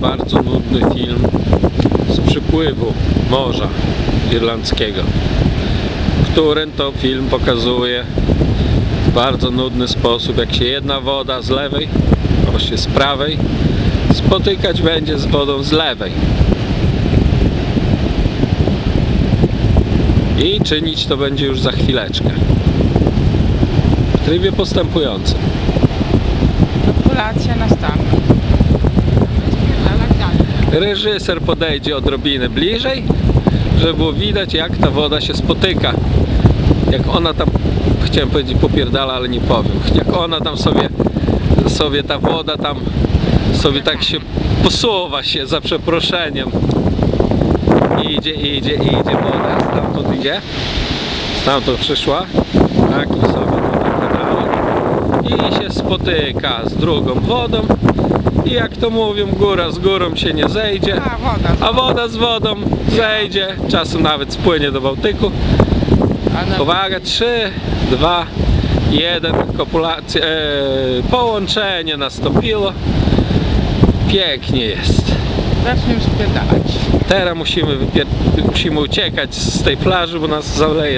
bardzo nudny film z przypływu morza irlandzkiego, w którym to film pokazuje w bardzo nudny sposób, jak się jedna woda z lewej, a właściwie z prawej, spotykać będzie z wodą z lewej. I czynić to będzie już za chwileczkę. W trybie postępującym. Nastąpi. Spierdalać dalej. Reżyser podejdzie odrobinę bliżej, żeby było widać jak ta woda się spotyka. Jak ona tam, chciałem powiedzieć popierdala, ale nie powiem. Jak ona tam sobie, sobie ta woda tam sobie tak się posuwa się za przeproszeniem. Idzie, idzie, idzie woda, stamtąd idzie. Stamtąd przyszła. Tak i sobie tutaj. I się spotyka z drugą wodą. I jak to mówią, góra z górą się nie zejdzie. A, woda. A woda z wodą zejdzie, czasem nawet spłynie do Bałtyku. Uwaga, 3, 2, 1, kopulacja, e, połączenie nastąpiło. Pięknie jest. Zaczniemy spierdalać. Teraz musimy, musimy uciekać z tej plaży, bo nas zaleje